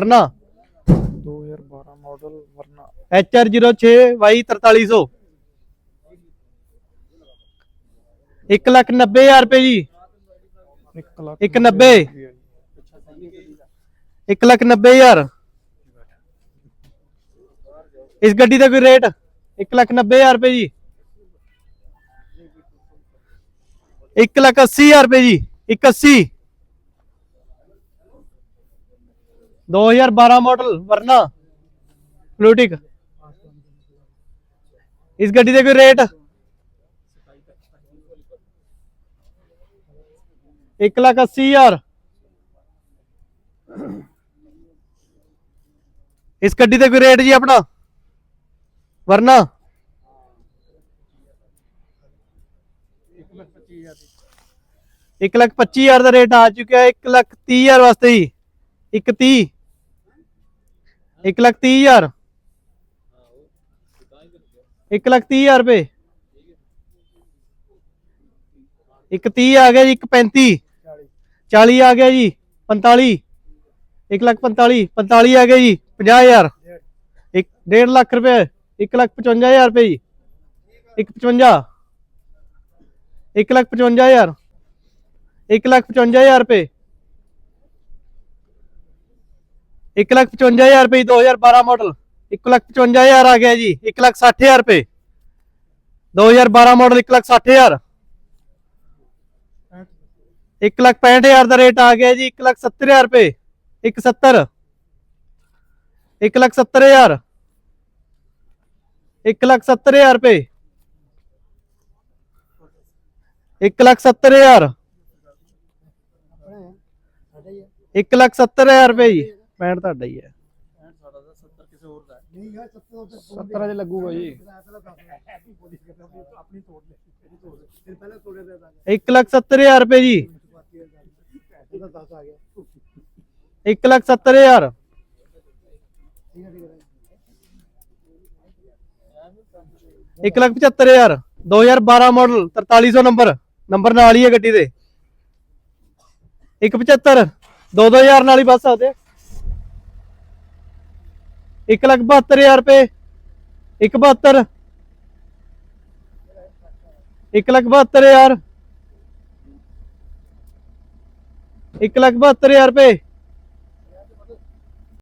ਵਰਨਾ। 2012 model ਵਰਨਾ। HR06 Y4300 1 lakh 90 ਹਜ਼ਾਰ ਰੁਪਏ ਜੀ। 1 ਲੱਖ ਇੱਕ ਨੱਬੇ। ਦੀ ਹੈ ਜੀ। 1 ਲੱਖ 90 ਹਜ਼ਾਰ। ਇਸ ਗੱਡੀ ਦਾ ਕੋਈ ਰੇਟ? 1 ਲੱਖ 90 ਹਜ਼ਾਰ ਰੁਪਏ ਜੀ। 1 ਲੱਖ 80 ਹਜ਼ਾਰ ਰੁਪਏ ਜੀ। 180 2012 ਮਾਡਲ ਵਰਨਾ ਫਲੂਟਿਕ ਇਸ ਗੱਡੀ ਦਾ ਕੋਈ ਰੇਟ 1 ਲੱਖ 80 ਹਜ਼ਾਰ। ਇਸ ਗੱਡੀ ਦਾ ਕੋਈ ਰੇਟ ਜੀ ਆਪਣਾ? ਵਰਨਾ। 1 ਲੱਖ 25 ਹਜ਼ਾਰ ਦਾ ਰੇਟ ਆ ਚੁੱਕਿਆ 1 ਲੱਖ 30 ਹਜ਼ਾਰ ਵਾਸਤੇ ਜੀ। 1 30 ਇੱਕ ਲੱਖ 30 ਹਜ਼ਾਰ। ਇੱਕ ਲੱਖ 30 ਹਜ਼ਾਰ ਰੁਪਏ। 1 30 ਆ ਗਿਆ ਜੀ 1 35 40 ਆ ਗਿਆ ਜੀ 45 1 ਲੱਖ 45 45 ਆ ਗਿਆ ਜੀ 50000 ਇੱਕ 1.5 ਲੱਖ ਰੁਪਏ 1 ਲੱਖ 55000 ਰੁਪਏ ਜੀ। 155 1 ਲੱਖ 55000 1 ਲੱਖ 55000 ਰੁਪਏ। 1 ਲੱਖ 55000 ਰੁਪਏ 2012 ਮਾਡਲ 1 ਲੱਖ 55000 ਆ ਗਿਆ ਜੀ 1 ਲੱਖ 60000 ਰੁਪਏ 2012 ਮਾਡਲ 1 ਲੱਖ 60000 1 ਲੱਖ 65000 ਦਾ ਰੇਟ ਆ ਗਿਆ ਜੀ 1 ਲੱਖ 70000 ਰੁਪਏ 170 1 ਲੱਖ 70000 1 ਲੱਖ 70000 ਰੁਪਏ 1 ਲੱਖ 70000 1 ਲੱਖ 70000 ਰੁਪਏ ਜੀ ਪੈਂਟ ਤੁਹਾਡਾ ਹੀ ਹੈ। 70 ਚ ਲੱਗੂਗਾ ਜੀ। 1 ਲੱਖ 70000 ਰੁਪਏ ਜੀ। 1 lakh 70000 1 lakh 75000 2012 model 4300 number number ਨਾਲ ਹੀ ਹੈ ਗੱਡੀ ਦੇ। 175 2-2000 ਨਾਲ ਹੀ ਬਸ ਸਕਦੇ 1 ਲੱਖ 72000 ਰੁਪਏ। 172 1 ਲੱਖ 72000 1 ਲੱਖ 72000 ਰੁਪਏ।